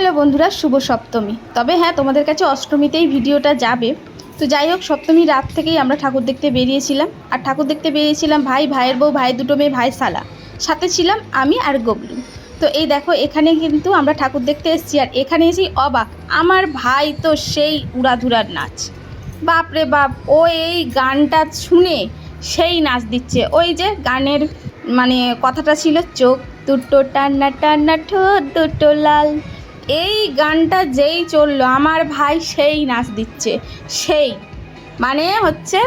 Hello বন্ধুরা, শুভ সপ্তমী। তবে হ্যাঁ তোমাদের কাছে অষ্টমীতেই ভিডিওটা যাবে। তো যাই হোক সপ্তমী রাত থেকেই আমরা ঠাকুর দেখতে বেরিয়েছিলাম। আর ঠাকুর দেখতে বেরিয়েছিলাম ভাই, ভাইয়ের বউ, ভাই দুটো মেয়ে, ভাই সালা সাথে ছিলাম আমি আর গবলু তো এই দেখো, এখানে কিন্তু আমরা ঠাকুর দেখতে এসেছি। আর এখানে এসেই অবাক, আমার ভাই তো সেই উড়াধুরার নাচ। বাপরে বাপ, ও এই গানটা শুনে সেই নাচ দিচ্ছে। ওই যে গানের মানে কথাটা ছিল, চোখ দুটো টান্না টান্না ঠোঁট দুটো লাল। এই গানটা যেই চলল, আমার ভাই সেই নাচ দিচ্ছে, সেই। মানে হচ্ছে,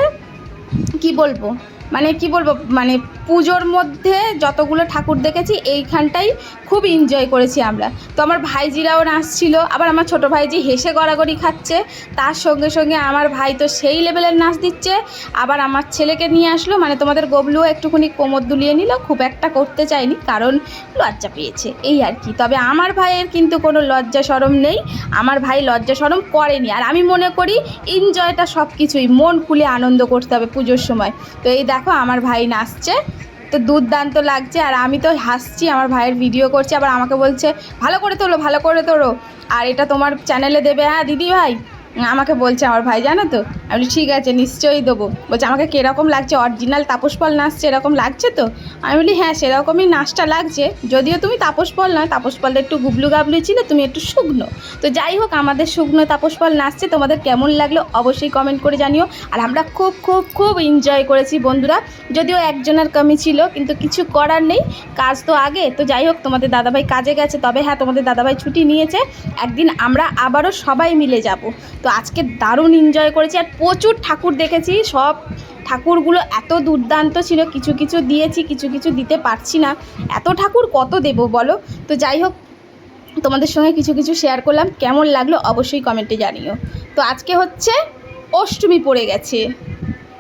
কি বলব? মানে কি বলব? মানে পুজোর মধ্যে যতগুলো ঠাকুর দেখেছি, এইখানটাই খুব এনজয় করেছি আমরা। তো আমার ভাইজিরাও নাচছিল, আবার আমার ছোটো ভাইজি হেসে গড়াগড়ি খাচ্ছে, তার সঙ্গে সঙ্গে আমার ভাই তো সেই লেভেলের নাচ দিচ্ছে, আবার আমার ছেলেকে নিয়ে আসলো মানে তোমাদের গবলুও একটুখানি কোমর দুলিয়ে নিল, খুব একটা করতে চায়নি, কারণ লজ্জা পেয়েছে, এই আর কি। তবে আমার ভাইয়ের কিন্তু কোনো লজ্জা সরম নেই, আমার ভাই লজ্জা সরম করেনি, আর আমি মনে করি এনজয়টা সব কিছুই মন খুলে আনন্দ করতে হবে পুজোর সময়। তো এই দেখো, আমার ভাই নাচছে তো দুর্দান্ত লাগছে। আর আমি তো হাসছি, আমার ভাইয়ের ভিডিও করছি, আবার আমাকে বলছে, ভালো করে তোলো, ভালো করে তোলো আর এটা তোমার চ্যানেলে দেবে হ্যাঁ দিদি ভাই। আমাকে বলছে আমার ভাই, জানো তো? আমি বলি, ঠিক আছে নিশ্চয়ই দেবো। বলছে আমাকে কীরকম লাগছে? অরিজিনাল তাপস পাল নাচছে এরকম লাগছে তো? আমি বলি হ্যাঁ সেরকমই নাচটা লাগছে। যদিও তুমি তাপস পাল নয় তাপস পালটা একটু গুবলু গাবলু ছিল তুমি একটু শুকনো। তো যাই হোক আমাদের শুকনো তাপস পাল নাচছে তোমাদের কেমন লাগল অবশ্যই কমেন্ট করে জানিও। আর আমরা খুব খুব খুব এনজয় করেছি বন্ধুরা। যদিও একজনের কমি ছিল কিন্তু কিছু করার নেই কাজ তো আগে। তো যাই হোক তোমাদের দাদাভাই কাজে গেছে তবে হ্যাঁ তোমাদের দাদাভাই ছুটি নিয়েছে। একদিন আমরা আবারও সবাই মিলে যাব। তো আজকে দারুণ এনজয় করেছি আর প্রচুর ঠাকুর দেখেছি, সব ঠাকুরগুলো এত দুর্দান্ত ছিল, কিছু কিছু দিয়েছি, কিছু কিছু দিতে পারছি না। এত ঠাকুর কত দেব বলো? তো যাই হোক, তোমাদের সঙ্গে কিছু কিছু শেয়ার করলাম, কেমন লাগল অবশ্যই কমেন্টে জানিও। তো আজকে হচ্ছে অষ্টমী পড়ে গেছে।